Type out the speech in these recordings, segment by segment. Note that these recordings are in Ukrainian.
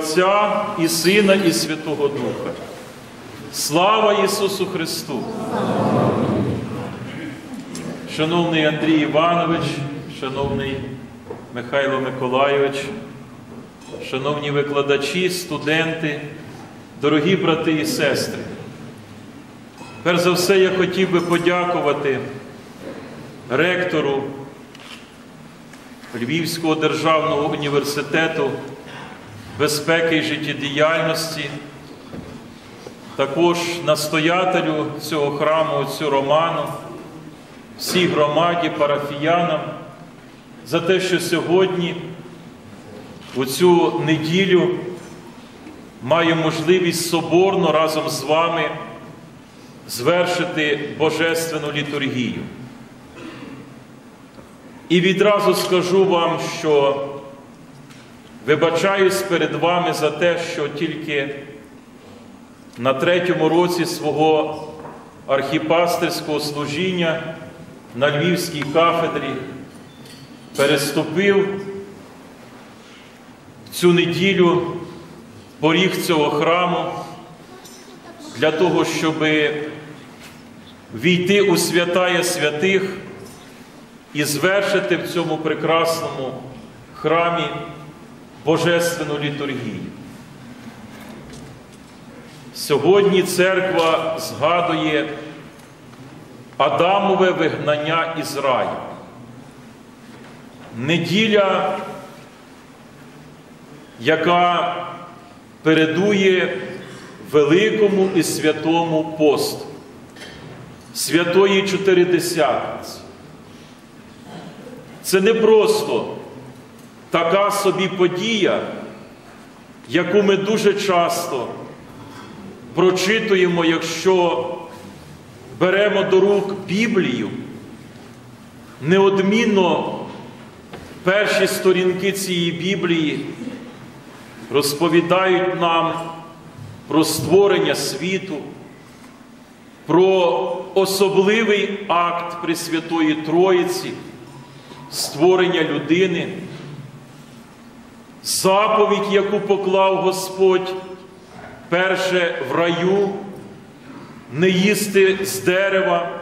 Отця і Сина, і Святого Духа. Слава Ісусу Христу! Шановний Андрій Іванович, шановний Михайло Миколайович, шановні викладачі, студенти, дорогі брати і сестри. Перш за все, я хотів би подякувати ректору Львівського державного університету безпеки і життєдіяльності, також настоятелю цього храму, отцю Роману, всій громаді, парафіянам, за те, що сьогодні, у цю неділю, маю можливість соборно разом з вами звершити Божественну літургію. І відразу скажу вам, що вибачаюсь перед вами за те, що тільки на третьому році свого архіпастерського служіння на Львівській кафедрі переступив. Цю неділю поріг цього храму для того, щоб війти у святая святих і звершити в цьому прекрасному храмі Божественну літургію. Сьогодні церква згадує Адамове вигнання із раю. Неділя, яка передує великому і святому посту, святої Чотиридесятниці. Це не просто така собі подія, яку ми дуже часто прочитуємо, якщо беремо до рук Біблію, неодмінно перші сторінки цієї Біблії розповідають нам про створення світу, про особливий акт Пресвятої Троїці, створення людини, заповідь, яку поклав Господь перше в раю, не їсти з дерева,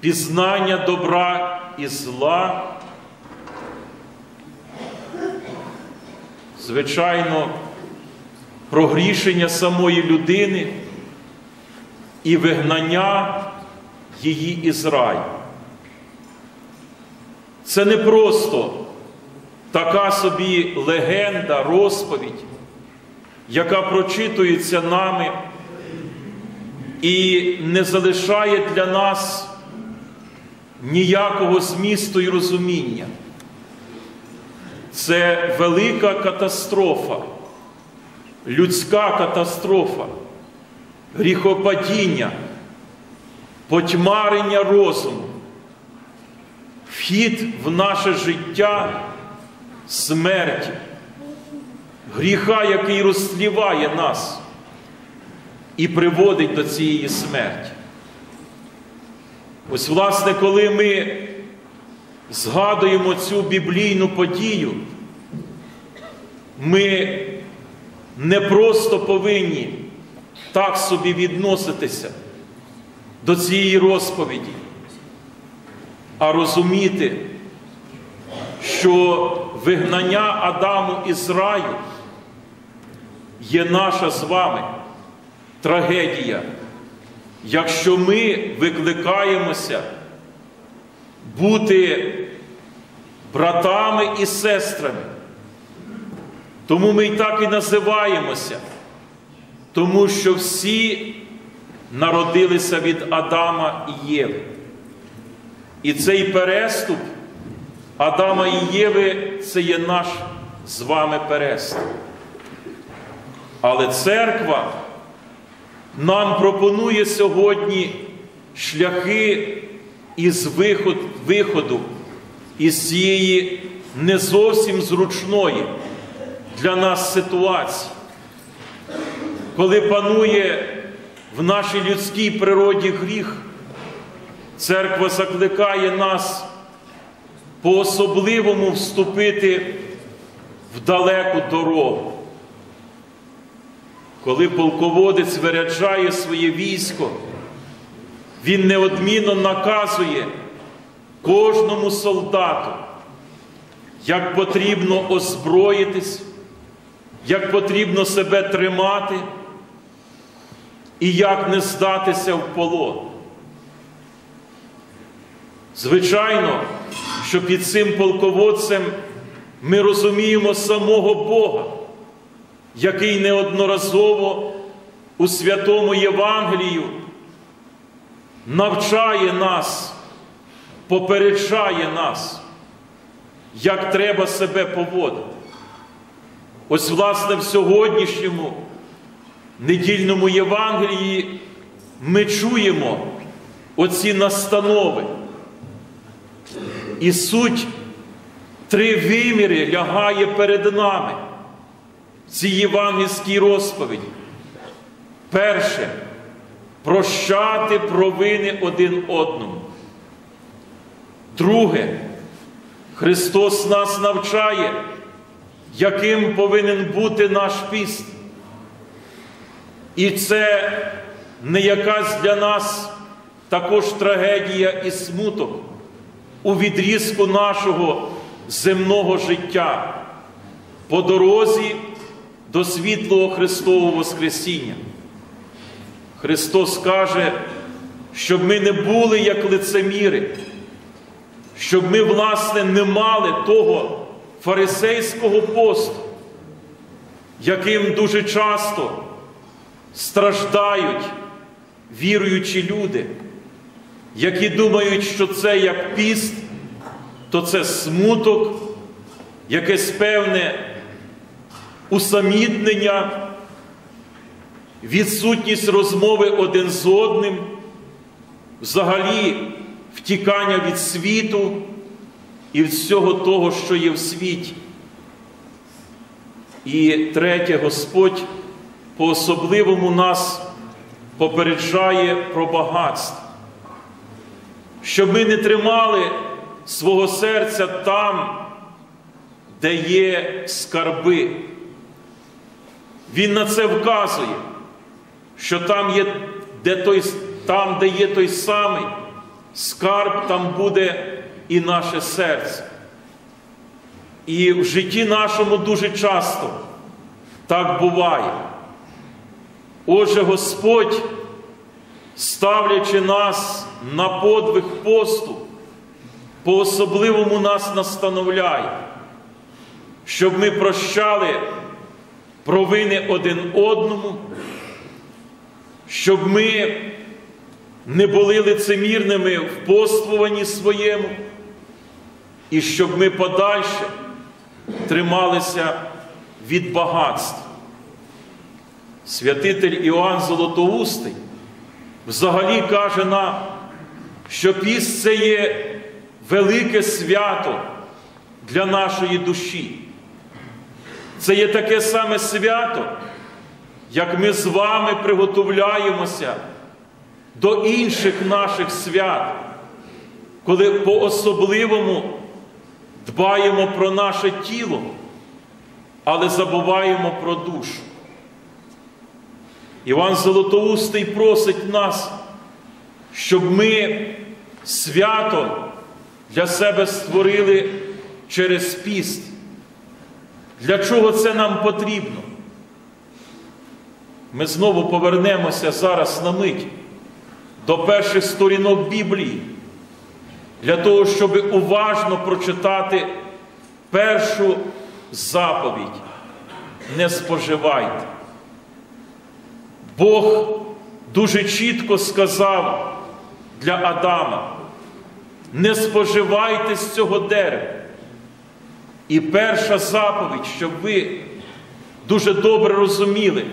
пізнання добра і зла. Звичайно, про грішення самої людини і вигнання її із раю. Це не просто така собі легенда, розповідь, яка прочитується нами і не залишає для нас ніякого змісту і розуміння. Це велика катастрофа, людська катастрофа, гріхопадіння, потьмарення розуму, вхід в наше життя смерті, гріха, який розсліває нас і приводить до цієї смерті. Ось, власне, коли ми згадуємо цю біблійну подію, ми не просто повинні так собі відноситися до цієї розповіді, а розуміти, що вигнання Адаму із раю є наша з вами трагедія, якщо ми викликаємося бути братами і сестрами. Тому ми і так і називаємося, тому що всі народилися від Адама і Єви. І цей переступ Адама і Єви це є наш з вами переступ. Але церква нам пропонує сьогодні шляхи із виход, виходу із цієї не зовсім зручної для нас ситуації, коли панує в нашій людській природі гріх, церква закликає нас по-особливому вступити в далеку дорогу, коли полководець виряджає своє військо, він неодмінно наказує кожному солдату, як потрібно озброїтись, як потрібно себе тримати і як не здатися в полон. Звичайно, що під цим полководцем ми розуміємо самого Бога, який неодноразово у святому Євангелію навчає нас, попереджає нас, як треба себе поводити. Ось, власне, в сьогоднішньому недільному Євангелії ми чуємо оці настанови. І суть три виміри лягає перед нами в цій євангельській розповіді. Перше прощати провини один одному. Друге, Христос нас навчає, яким повинен бути наш піст. І це не якась для нас також трагедія і смуток у відрізку нашого земного життя по дорозі до світлого Христового Воскресіння. Христос каже, щоб ми не були як лицеміри, щоб ми, власне, не мали того фарисейського посту, яким дуже часто страждають віруючі люди, які думають, що це як піст, то це смуток, якесь певне усамітнення, відсутність розмови один з одним, взагалі втікання від світу і всього того, що є в світі. І третє, Господь по-особливому нас попереджає про багатство, щоб ми не тримали свого серця там, де є скарби. Він на це вказує, що там, є, де той, там, де є той самий скарб, там буде і наше серце. І в житті нашому дуже часто так буває. Отже, Господь, ставлячи нас на подвиг посту, по-особливому нас настановляє, щоб ми прощали провини один одному, щоб ми не були лицемірними в поствуванні своєму, і щоб ми подальше трималися від багатства. Святитель Іоанн Золотоустий взагалі каже нам, що піст це є велике свято для нашої душі. Це є таке саме свято, як ми з вами приготовляємося до інших наших свят, коли по-особливому дбаємо про наше тіло, але забуваємо про душу. Іван Золотоустий просить нас, щоб ми свято для себе створили через піст. Для чого це нам потрібно? Ми знову повернемося зараз на мить до перших сторінок Біблії, для того, щоб уважно прочитати першу заповідь. Не споживайте. Бог дуже чітко сказав для Адама: не споживайте з цього дерева. І перша заповідь, щоб ви дуже добре розуміли,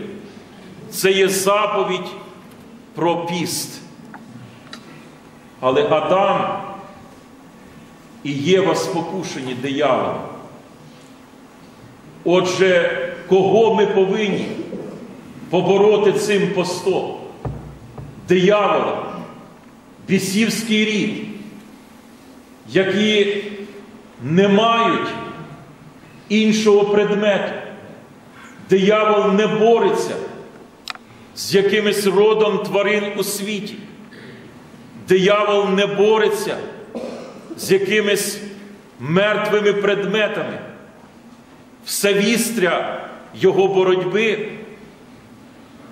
це є заповідь про піст. Але Адам і Єва спокушені дияволом. Отже, кого ми повинні побороти цим постом? Диявола, бісівський рід, які не мають іншого предмету. Диявол не бореться з якимось родом тварин у світі. Диявол не бореться з якимись мертвими предметами. Все вістря його боротьби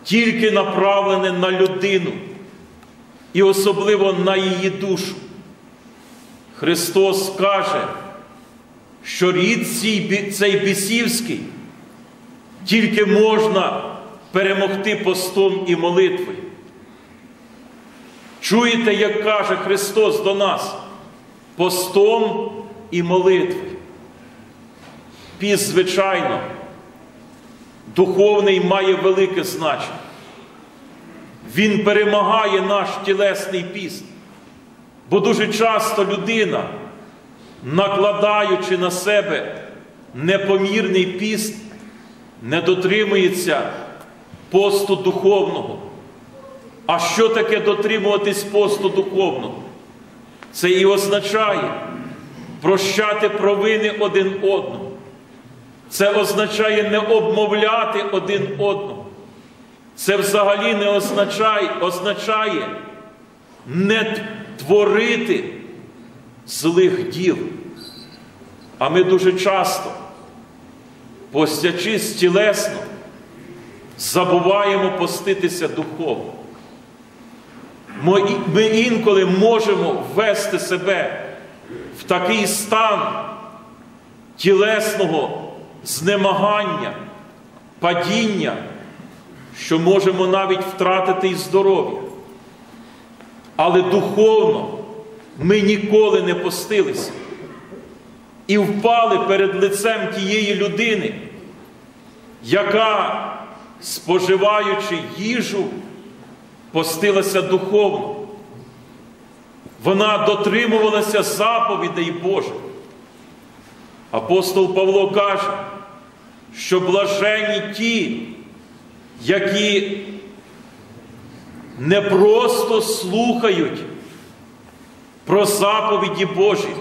тільки направлене на людину і особливо на її душу. Христос каже, що рід цей бісівський тільки можна перемогти постом і молитвою. Чуєте, як каже Христос до нас, постом і молитвою. Піс, звичайно, духовний має велике значення. Він перемагає наш тілесний піст. Бо дуже часто людина, накладаючи на себе непомірний піст, не дотримується посту духовного. А що таке дотримуватись посту духовного? Це і означає прощати провини один одному. Це означає не обмовляти один одного. Це взагалі не означає, означає не творити злих діл. А ми дуже часто, постячись тілесно, забуваємо поститися духовно. Ми інколи можемо ввести себе в такий стан тілесного знемагання, падіння, що можемо навіть втратити і здоров'я. Але духовно ми ніколи не постилися і впали перед лицем тієї людини, яка, споживаючи їжу, постилася духовно. Вона дотримувалася заповідей Божих. Апостол Павло каже, що блажені ті, які не просто слухають про заповіді Божі,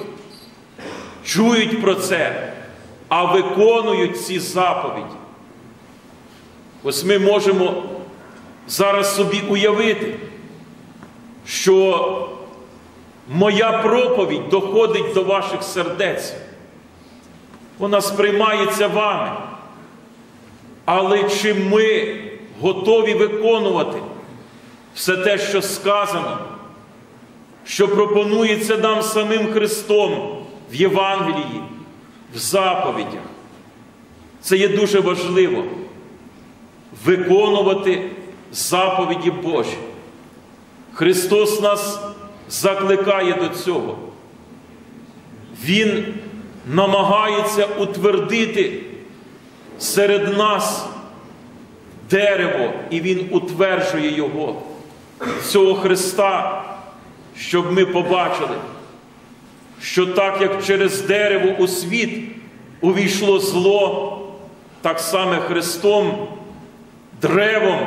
чують про це, а виконують ці заповіді. Ось ми можемо зараз собі уявити, що моя проповідь доходить до ваших сердець. Вона сприймається вами. Але чи ми готові виконувати все те, що сказано, що пропонується нам самим Христом в Євангелії, в заповідях? Це є дуже важливо виконувати заповіді Божі. Христос нас закликає до цього. Він намагається утвердити серед нас дерево, і Він утверджує його, цього Христа, щоб ми побачили, що так як через дерево у світ увійшло зло, так само Христом, древом,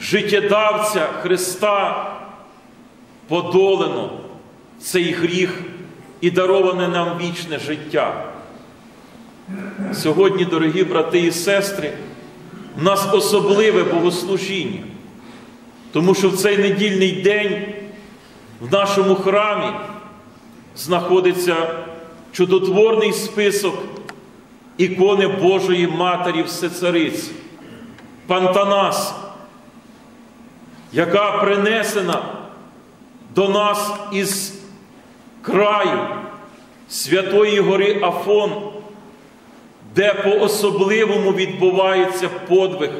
життєдавця Христа подолено цей гріх і дароване нам вічне життя. Сьогодні, дорогі брати і сестри, у нас особливе богослужіння, тому що в цей недільний день в нашому храмі знаходиться чудотворний список ікони Божої Матері Всецариці, Пантанас, яка принесена до нас із краю Святої Гори Афон, де по-особливому відбувається подвиг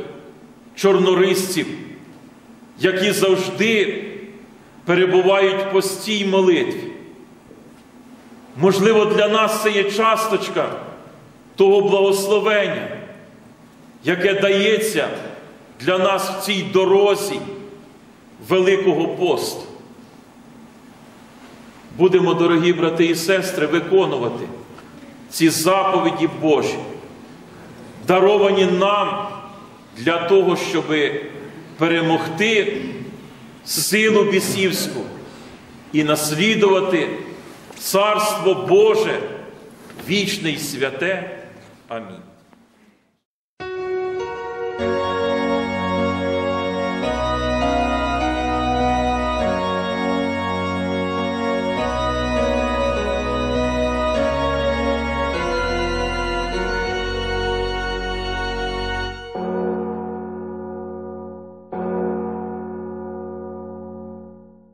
чорнорисців, які завжди перебувають в постій молитві. Можливо, для нас це є часточка того благословення, яке дається для нас в цій дорозі Великого посту будемо, дорогі брати і сестри, виконувати ці заповіді Божі, даровані нам для того, щоб перемогти силу бісівську і наслідувати Царство Боже вічне і святе. Амінь.